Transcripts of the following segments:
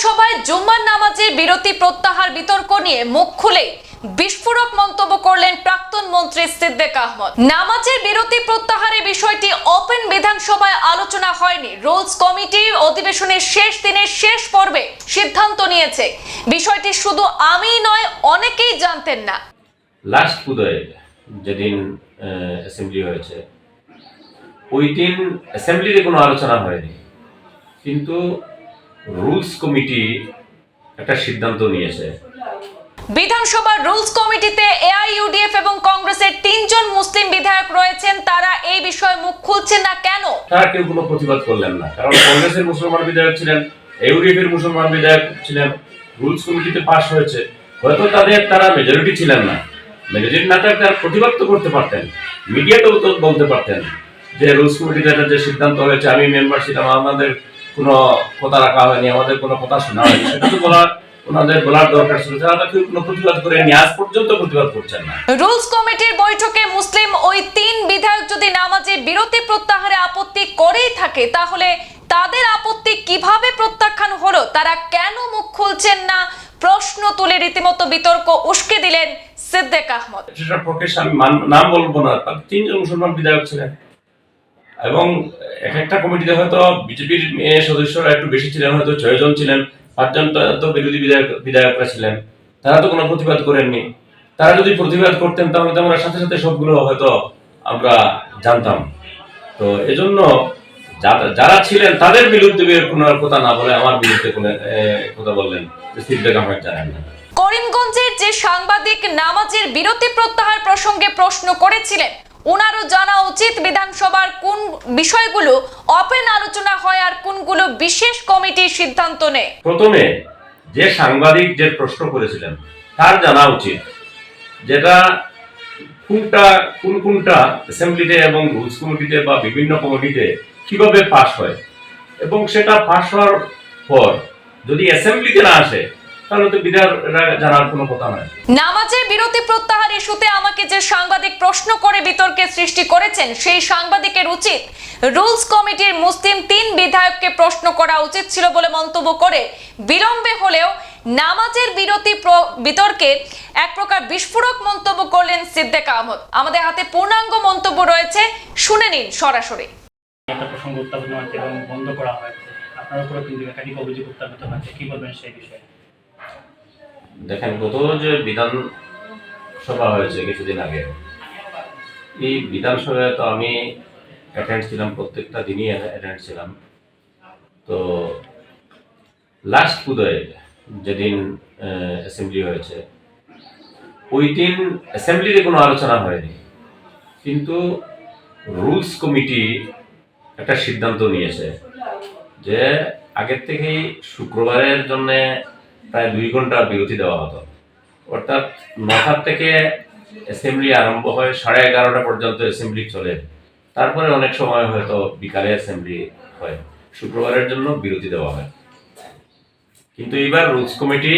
বিধানসভায় জুম্মার নামাজের বিরতি প্রত্যাহার বিতর্ক নিয়ে মুখ খুলে বিস্ফোরক মন্তব্য করলেন প্রাক্তন মন্ত্রী সিদ্দিক আহমদ। নামাজের বিরতি প্রত্যাহারের বিষয়টি ওপেন বিধানসভায় আলোচনা হয়নি। রুলস কমিটি অধিবেশনের শেষ দিনের শেষ পর্বে সিদ্ধান্ত নিয়েছে। বিষয়টি শুধু আমিই নয়, অনেকেই জানতেন না। লাস্ট পুজোয় যেদিন অ্যাসেম্বলি হয়েছে, ওই দিন অ্যাসেম্বলিতে কোনো আলোচনা হয়নি। কিন্তু রুলস কমিটি একটা সিদ্ধান্ত নিয়েছে। বিধানসভার রুলস কমিটিতে এআইইউডিএফ এবং কংগ্রেসের তিনজন মুসলিম বিধায়ক রয়েছেন তারা এই বিষয়ে মুখ খুলছেন না কেন? তারা কেউ কোনো প্রতিবাদ করলেন না কারণ কংগ্রেসের মুসলমান বিধায়ক ছিলেন ইউডিএফ এর মুসলমান বিধায়ক ছিলেন রুলস কমিটিতে পাশ হয়েছে। হয়তো তাদের তারা মেজরিটি ছিলেন না। মেজরিটি না থাকলে তারা প্রতিবাদ তো করতে পারতেন মিডিয়াতেও তো বলতে পারতেন যে রুলস কমিটিতে একটা যে সিদ্ধান্ত হয়েছে আমি মেম্বার ছিলাম আমাদের কোনো কথা রাখা হয়নি আমাদের কোনো কথা শোনা হয়নি। সেটা তো বলার ওনাদের বলার দরকার ছিল। তারা তো কেউ কোনো প্রতিবাদ করেনি আজ পর্যন্ত প্রতিবাদ করছেন না। রুলস কমিটির বৈঠকে মুসলিম ওই তিন বিধায়ক যদি নামাজের বিরতি প্রত্যাহারে আপত্তি করেই থাকে তাহলে তাদের আপত্তি কীভাবে প্রত্যাখ্যান হলো তারা কেন মুখ খুলছেন না? প্রশ্ন তুলে রীতিমতো বিতর্ক উস্কে দিলেন সিদ্দিক আহমদ। আমি নাম বলব না। তিনজন মুসলমান বিধায়ক ছিলেন। এবং এক একটা কমিটিতে হয়তো বিজেপির সদস্যরা একটু বেশি ছিলেন, হয়তো ছয়জন ছিলেন পাঁচজন তো- বিরোধী বিধায়ক, বিধায়করা ছিলেন। তারা তো কোনো প্রতিবাদ করেননি। তারা যদি প্রতিবাদ করতেন, তাহলে তো আমরা সাথে সাথে সবগুলো হয়তো আমরা জানতাম। তো এজন্য যারা ছিলেন, তাদের বিরুদ্ধে কোনো কথা না বলে আমার বিরুদ্ধে কোনো কথা বললেন যে সিদ্দিক আহমেদ জানেন। না করিমগঞ্জের যে সাংবাদিক নামাজের বিরতি প্রত্যাহার প্রসঙ্গে প্রশ্ন করেছিলেন ওনারও জানা উচিত বিধানসভার কোন বিষয়গুলো ওপেন আলোচনা হয় আর কোনগুলো বিশেষ কমিটির সিদ্ধান্ত নেয়। প্রথমে যে সাংবাদিক যে প্রশ্ন করেছিলেন, তার জানা উচিত যেটা কোনটা, কোন কোনটা অ্যাসেম্বলিতে এবং রুলস কমিটিতে বা বিভিন্ন কমিটিতে কীভাবে পাশ হয়। এবং সেটা পাশ হওয়ার পর যদি অ্যাসেম্বলিতে না আসে তাহলে তো বিধার জানার কোনো কথা নয় নামাজের বিরতি প্রত্যাহার ইস্যুতে আমাকে যে সাংবাদিক প্রশ্ন করে বিতর্কের সৃষ্টি করেছেন সেই সাংবাদিকের উচিত। রুলস কমিটির মুসলিম তিন বিধায়ককে প্রশ্ন করা উচিত ছিল বলে মন্তব্য করে বিলম্বে হলেও নামাজের বিরতি বিতর্কে এক প্রকার বিস্ফোরক মন্তব্য করলেন সিদ্দিক আহমদ। আমাদের হাতে পূর্ণাঙ্গ মন্তব্য রয়েছে শুনে নিন সরাসরি। একটা প্রসঙ্গ উত্থাপন হচ্ছে এবং বন্ধ করা হয়েছে। আপনার উপরে কিন্তু একাধিক অভিযোগ উত্থাপিত হয়েছে কি বলবেন সেই বিষয়ে? দেখেন, গত যে বিধান সভা হয়েছে কিছুদিন আগে, এই বিধানসভায় তো আমি অ্যাটেন্ড ছিলাম, প্রত্যেকটা দিনই অ্যাটেন্ড ছিলাম। তো লাস্ট পুজোয় যেদিন অ্যাসেম্বলি হয়েছে, ওই দিন অ্যাসেম্বলিতে কোনো আলোচনা হয়নি। কিন্তু রুলস কমিটি একটা সিদ্ধান্ত নিয়েছে যে আগের থেকেই শুক্রবারের জন্যে প্রায় দুই ঘণ্টা বিরতি দেওয়া হতো। অর্থাৎ নটার থেকে অ্যাসেম্বলি আরম্ভ হয় সাড়ে এগারোটা পর্যন্ত অ্যাসেম্বলি চলে। তারপরে অনেক সময় হয়তো বিকালে অ্যাসেম্বলি হয়। শুক্রবারের জন্য বিরতি দেওয়া হয়। কিন্তু এবার রুলস কমিটি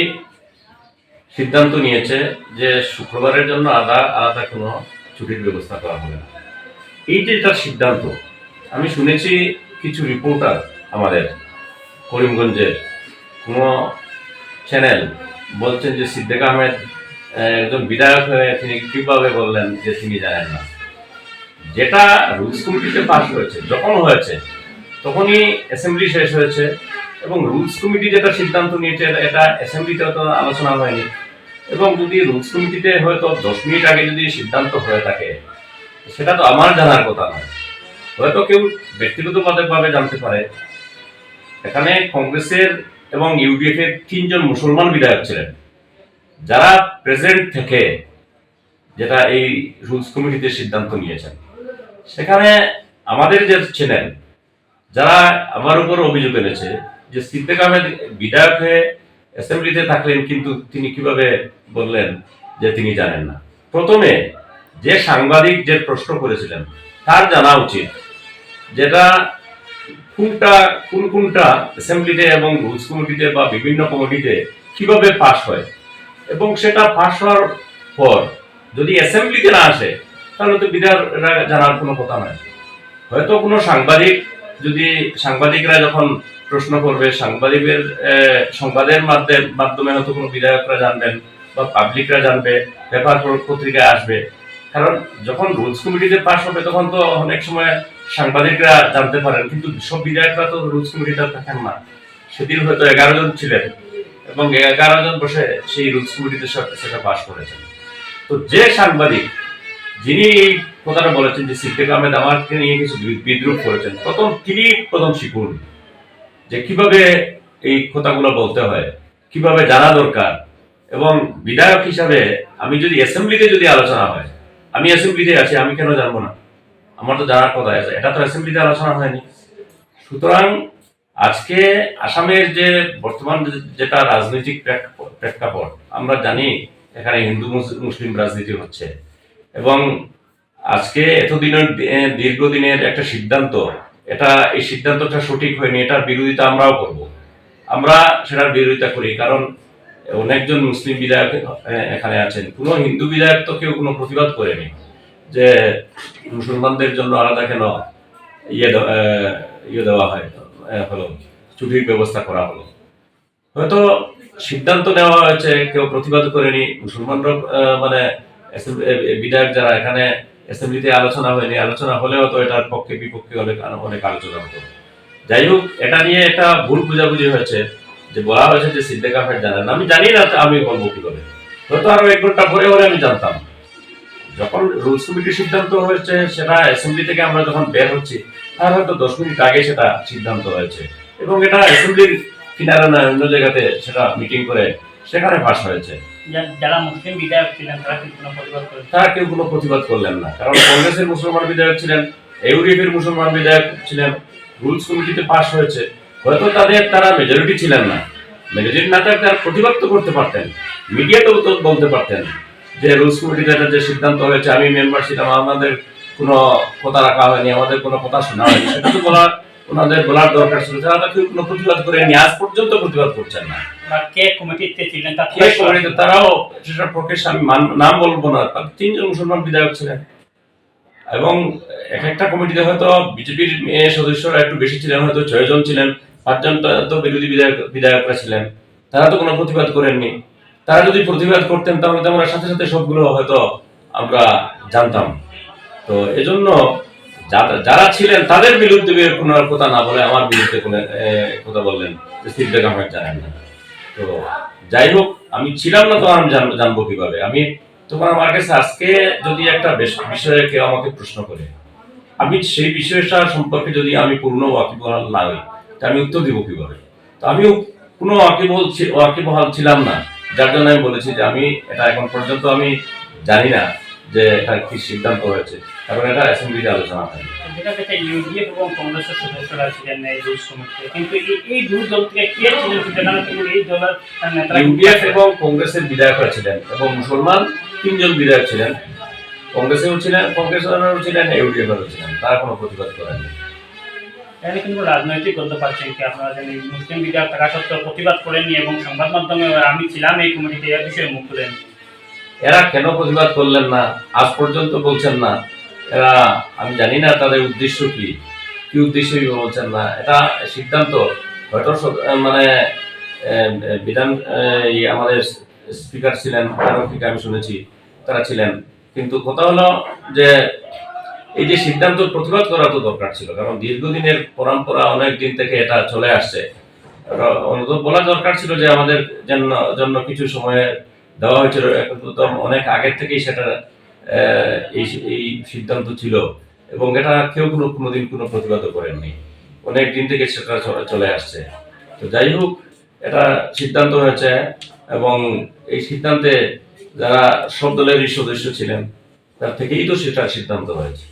সিদ্ধান্ত নিয়েছে যে শুক্রবারের জন্য আলাদা আলাদা কোনো ছুটির ব্যবস্থা করা হবে না। এই যে তার সিদ্ধান্ত, আমি শুনেছি কিছু রিপোর্টার আমাদের করিমগঞ্জের কোনো চ্যানেল বলছেন যে সিদ্দিক আহমেদ আহ, একজন বিধায়ক হয়ে তিনি কীভাবে বললেন যে তিনি জানেন না। যেটা রুলস কমিটিতে পাস হয়েছে যখন হয়েছে তখনই অ্যাসেম্বলি শেষ হয়েছে এবং রুলস কমিটি যেটা সিদ্ধান্ত নিয়েছে এটা অ্যাসেম্বলিতে তো আলোচনা হয়নি। এবং যদি রুলস কমিটিতে হয়তো দশ মিনিট আগে যদি সিদ্ধান্ত হয়ে থাকে সেটা তো আমার জানার কথা নয়। হয়তো কেউ ব্যক্তিগতভাবে জানতে পারে। এখানে কংগ্রেসের এবং ইউডিএফ এর তিনজন মুসলমান বিধায়ক ছিলেন। যারা প্রেজেন্ট থেকে যেটা এই রুলস কমিটিতে সিদ্ধান্ত নিয়েছেন। সেখানে আমাদের যে ছিলেন, যারা আমার উপর অভিযোগ এনেছে যে সিদ্দিক আহমেদ বিধায়ক হয়ে অ্যাসেম্বলিতে থাকলেন কিন্তু তিনি কীভাবে বললেন যে তিনি জানেন না। প্রথমে যে সাংবাদিক যে প্রশ্ন করেছিলেন, তার জানা উচিত। যেটা কোনটা, কোন কোনটা অ্যাসেম্বলিতে এবং রুলস কমিটিতে বা বিভিন্ন কমিটিতে কীভাবে পাশ হয়? এবং সেটা পাশ হওয়ার পর যদি অ্যাসেম্বলিতে না আসে, তাহলে তো বিধার জানার কোনো কথা নয় হয়তো কোনো সাংবাদিক, যদি সাংবাদিকরা যখন প্রশ্ন করবে, সাংবাদিকের সংবাদের মাধ্যমে মাধ্যমে হয়তো কোনো বিধায়করা জানবেন বা পাবলিকরা জানবে, পেপার পত্রিকায় আসবে। কারণ যখন রুলস কমিটিতে পাশ হবে, তখন তো অনেক সময় সাংবাদিকরা জানতে পারেন, কিন্তু সব বিধায়করা তো রুলস কমিটিতে থাকেন না। সেদিন হয়তো এগারো জন ছিলেন এবং এগারো জন বসে সেই রুলস কমিটিতে সেটা পাশ করেছেন। তো যে সাংবাদিক, যিনি এই কথাটা বলেছেন যে সিদ্দিক আহমেদ আমাকে নিয়ে কিছু বিদ্রুপ করেছেন, প্রথম তিনি প্রথম শিখুন যে কীভাবে এই কথাগুলো বলতে হয়, কীভাবে জানা দরকার এবং বিধায়ক হিসাবে আমি যদি অ্যাসেম্বলিতে যদি আলোচনা হয়, আমি অ্যাসেম্বলিতে আছি, আমি কেন জানব না? আমার তো জানার কথা আছে। এটা তো অ্যাসেম্বলিতে আলোচনা হয়নি। সুতরাং আজকে আসামের যে বর্তমান যেটা রাজনৈতিক প্রেক্ষাপট, আমরা জানি এখানে হিন্দু, মুস- মুসলিম রাজনীতি হচ্ছে। এবং আজকে এতদিনের দীর্ঘদিনের একটা সিদ্ধান্ত, এটা এই সিদ্ধান্তটা সঠিক হয়নি, এটার বিরোধিতা আমরাও করব। আমরা সেটার বিরোধিতা করি, কারণ অনেকজন মুসলিম বিধায়ক এখানে আছেন। কোনো হিন্দু বিধায়ক তো কেউ কোনো প্রতিবাদ করেনি। যে মুসলমানদের জন্য আলাদা কেন ইয়ে ইয়ে দেওয়া হয়? হলো ছুটির ব্যবস্থা করা হলো। হয়তো সিদ্ধান্ত নেওয়া হয়েছে, কেউ প্রতিবাদ করেনি। মুসলমানরা মানে বিধায়ক যারা, এখানে অ্যাসেম্বলিতে আলোচনা হয়নি। আলোচনা হলেও তো এটার পক্ষে, বিপক্ষে অনেক অনেক আলোচনা হতো। যাই হোক, এটা নিয়ে একটা ভুল বুঝাবুঝি হয়েছে, যে বলা হয়েছে যে সিদ্দিক আহমেদ জানেন আমি জানি না আমি বলব কি করে। হয়তো আরও এক ঘণ্টা পরে হলে আমি জানতাম। যখন রুলস কমিটির সিদ্ধান্ত হয়েছে সেটা অ্যাসেম্বলি থেকে আমরা যখন বের হচ্ছি তার হয়তো দশ মিনিট আগে সেটা সিদ্ধান্ত হয়েছে। এবং এটা অ্যাসেম্বলির কিনারে না অন্য জায়গাতে সেটা মিটিং করে সেখানে পাস হয়েছে। যারা মুসলিম বিধায়ক ছিলেন তারা কিন্তু কোনো প্রতিবাদ করেন তারা কেউ কোনো প্রতিবাদ করলেন না। কারণ কংগ্রেসের মুসলমান বিধায়ক ছিলেন ইউডিএফের মুসলমান বিধায়ক ছিলেন রুলস কমিটিতে পাস হয়েছে। হয়তো তাদের তারা মেজরিটি ছিলেন না। মেজরিটি না থাকলে তারা প্রতিবাদ তো করতে পারতেন মিডিয়াতেও তো বলতে পারতেন। যে রুলস কমিটিতে যে সিদ্ধান্ত হয়েছে আমি মেম্বার ছিলাম আমাদের কোনো কথা রাখা হয়নি আমাদের কোনো কথা শোনা হয়নি। সেটা তো বলার ওনাদের বলার দরকার ছিল। তারা কেউ কোনো প্রতিবাদ করেনি আজ পর্যন্ত প্রতিবাদ করছেন না। কে কমিটিতে ছিলেন কে করেনি। তারাও সেটার পক্ষে আমি নাম বলব না। তিনজন মুসলমান বিধায়ক ছিলেন। এবং এক একটা কমিটিতে হয়তো বিজেপির সদস্যরা একটু বেশি ছিলেন হয়তো ছয় জন ছিলেন পাঁচজন তো বিরোধী বিধায়ক বিধায়করা ছিলেন। তারা তো কোনো প্রতিবাদ করেননি। তারা যদি প্রতিবাদ করতেন, তাহলে আমরা সাথে সাথে সবগুলো হয়তো আমরা জানতাম। তো এজন্য যারা ছিলেন, তাদের বিরুদ্ধে কোনো কথা না বলে আমার বিরুদ্ধে কোনো কথা বললেন যে জানেন না। তো যাই হোক, আমি ছিলাম না তো আমি জানব কীভাবে? আমি তখন আমার কাছে আজকে যদি একটা বিষয়ে কেউ আমাকে প্রশ্ন করে, আমি সেই বিষয়টা সম্পর্কে যদি আমি পূর্ণ ওয়াকিবহাল না হই, তা আমি উত্তর দিব কীভাবে? তো আমিও কোনো ওয়াকিবহল ওয়াকিবহাল ছিলাম না। যার জন্য আমি বলেছি যে আমি এটা এখন পর্যন্ত আমি জানি না যে এটা কি সিদ্ধান্ত হয়েছে। কারণ এটা অ্যাসেম্বলিতে আলোচনা যেটা এবং কংগ্রেসের সদস্যরা ছিলেন এই রুলস কমিটিতে কিন্তু এই- এই দুই দল থেকে কে ছিলেন এই দলের নেতারা ইউডিএফ এবং কংগ্রেসের বিধায়করা ছিলেন এবং মুসলমান তিনজন বিধায়ক ছিলেন। কংগ্রেসেও ছিলেন কংগ্রেসেরও ছিলেন ইউডিএফেরও ছিলেন। তারা কোনো প্রতিবাদ করেননি। এখানে কিন্তু রাজনৈতিক করতে পারছেন কি? আপনারা জানেন মুসলিম বিধায়ক থাকা সত্ত্বেও প্রতিবাদ করেননি এবং সংবাদ মাধ্যমে আমি ছিলাম এই কমিটিতে এই বিষয়ে মুখ খুলেন। এরা কেন প্রতিবাদ করলেন না? আজ পর্যন্ত বলছেন না। এরা, আমি জানি না তাদের উদ্দেশ্য কি। কি উদ্দেশ্যে বলছেন না? এটা সিদ্ধান্ত। হয়তো মানে বিধান আমাদের স্পিকার ছিলেন থেকে আমি শুনেছি, তারা ছিলেন। কিন্তু কথা হলো যে এই যে সিদ্ধান্ত প্রতিবাদ করা তো দরকার ছিল, কারণ দীর্ঘদিনের পরম্পরা অনেক দিন থেকে এটা চলে আসছে। অনুরোধ বলা দরকার ছিল যে আমাদের জন্য জন্য কিছু সময় দেওয়া হয়েছিল অনেক আগের থেকেই সেটা এই এই সিদ্ধান্ত ছিল এবং এটা কেউ কোনো, কোনোদিন কোনো প্রতিবাদও করেননি। অনেক দিন থেকে সেটা চলে- আসছে। তো যাই হোক, এটা সিদ্ধান্ত হয়েছে এবং এই সিদ্ধান্তে যারা সব দলেরই সদস্য ছিলেন, তার থেকেই তো সেটা সিদ্ধান্ত হয়েছে।